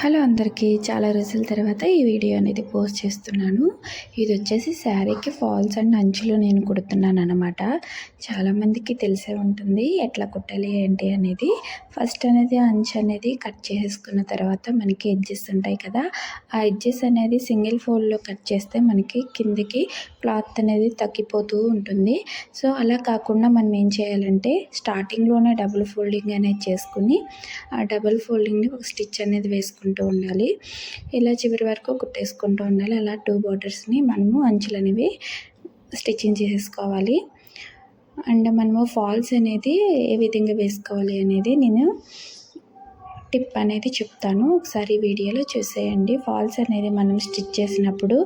Hello అందరికీ చాలా రోజుల తర్వాత ఈ వీడియో అనేది పోస్ట్ చేస్తున్నాను. ఇది వచ్చేసి శారీకి ఫాల్స్ అండ్ అంచులు నేను కుడుతున్నాను అనమాట చాలామందికి తెలిసే ఉంటుంది ఎట్లా కుట్టాలి ఏంటి అనేది. ఫస్ట్ అనేది అంచు అనేది కట్ చేసుకున్న తర్వాత మనకి ఎడ్జెస్ ఉంటాయి కదా ఆ ఎడ్జెస్ అనేది సింగిల్ ఫోల్డ్లో కట్ చేస్తే మనకి కిందకి క్లాత్ అనేది తగ్గిపోతూ ఉంటుంది. సో అలా కాకుండా మనం ఏం చేయాలంటే స్టార్టింగ్లోనే డబుల్ ఫోల్డింగ్ అనేది చేసుకుని ఆ డబుల్ ఫోల్డింగ్ని ఒక స్టిచ్ అనేది వేసుకుంటాం కుట్టేసుకుంటూ ఉండాలి. ఇలా చివరి వరకు కుట్టేసుకుంటూ ఉండాలి. అలా టూ బార్డర్స్ని మనము అంచులు అనేవి స్టిచ్చింగ్ చేసేసుకోవాలి. అండ్ మనము ఫాల్స్ అనేది ఏ విధంగా వేసుకోవాలి అనేది నేను టిప్ అనేది చెప్తాను. ఒకసారి వీడియోలో చూసేయండి. ఫాల్స్ అనేది మనం స్టిచ్ చేసినప్పుడు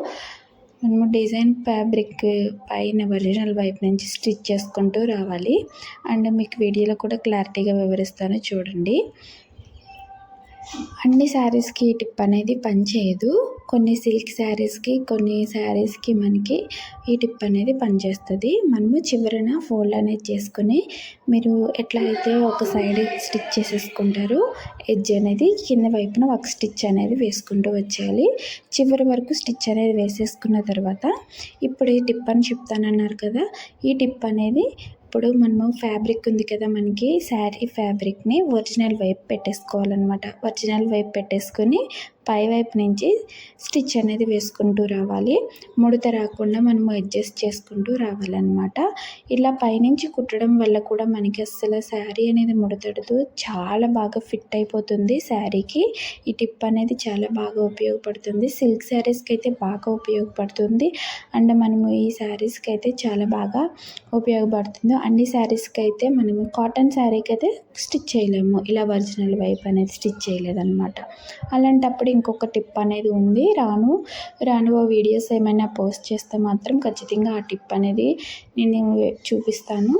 మనము డిజైన్ ఫ్యాబ్రిక్ పైన ఒరిజినల్ వైపు నుంచి స్టిచ్ చేసుకుంటూ రావాలి. అండ్ మీకు వీడియోలో కూడా క్లారిటీగా వివరిస్తాను చూడండి. అన్ని శారీస్కి ఈ టిప్ అనేది పనిచేయదు. కొన్ని సిల్క్ శారీస్కి కొన్ని శారీస్కి మనకి ఈ టిప్ అనేది పనిచేస్తుంది. మనము చివరన ఫోల్డ్ అనేది చేసుకొని మీరు ఎట్లా అయితే ఒక సైడ్ స్టిచ్ చేసేసుకుంటారో ఎడ్జ్ అనేది కింద వైపున ఒక స్టిచ్ అనేది వేసుకుంటూ వచ్చేయాలి. చివరి వరకు స్టిచ్ అనేది వేసేసుకున్న తర్వాత ఇప్పుడు ఈ టిప్ అని చెప్తానన్నారు కదా ఈ టిప్ అనేది ఇప్పుడు మనము ఫ్యాబ్రిక్ ఉంది కదా మనకి శారీ ఫ్యాబ్రిక్ని ఒరిజినల్ వైపు పెట్టేసుకోవాలన్నమాట. ఒరిజినల్ వైపు పెట్టేసుకొని పై వైపు నుంచి స్టిచ్ అనేది వేసుకుంటూ రావాలి. ముడత రాకుండా మనము అడ్జస్ట్ చేసుకుంటూ రావాలన్నమాట. ఇలా పైనుంచి కుట్టడం వల్ల కూడా మనకి అస్సలు శారీ అనేది ముడతడుతూ చాలా బాగా ఫిట్ అయిపోతుంది శారీకి. ఈ టిప్ అనేది చాలా బాగా ఉపయోగపడుతుంది. సిల్క్ శారీస్కి అయితే బాగా ఉపయోగపడుతుంది. అండ్ మనము ఈ శారీస్కి అయితే చాలా బాగా ఉపయోగపడుతుంది. అన్ని శారీస్కి అయితే మనము కాటన్ శారీకి అయితే స్టిచ్ చేయలేము. ఇలా ఒరిజినల్ వైపు అనేది స్టిచ్ చేయలేదన్నమాట. అలాంటప్పుడు ఇంకొక టిప్ అనేది ఉంది. రాను రాను వీడియోస్ ఏమైనా పోస్ట్ చేస్తే మాత్రం ఖచ్చితంగా ఆ టిప్ అనేది నేను చూపిస్తాను.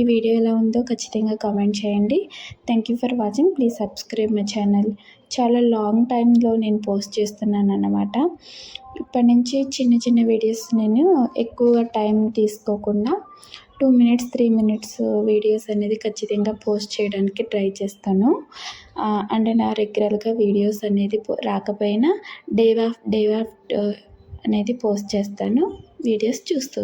ఈ వీడియో ఎలా ఉందో ఖచ్చితంగా కామెంట్ చేయండి. Thank you for watching please subscribe my channel చాలా లాంగ్ టైంలో నేను పోస్ట్ చేస్తున్నాను అన్నమాట. ఇప్పటి నుంచి చిన్న చిన్న వీడియోస్ నేను ఎక్కువ టైం తీసుకోకుండా two minutes three minutes videos అనేది ఖచ్చితంగా పోస్ట్ చేయడానికి ట్రై చేస్తాను. అండ్ నా రెగ్యులర్గా వీడియోస్ అనేది రాకపోయినా డే ఆఫ్ డే ఆఫ్ అనేది పోస్ట్ చేస్తాను. వీడియోస్ చూస్తూ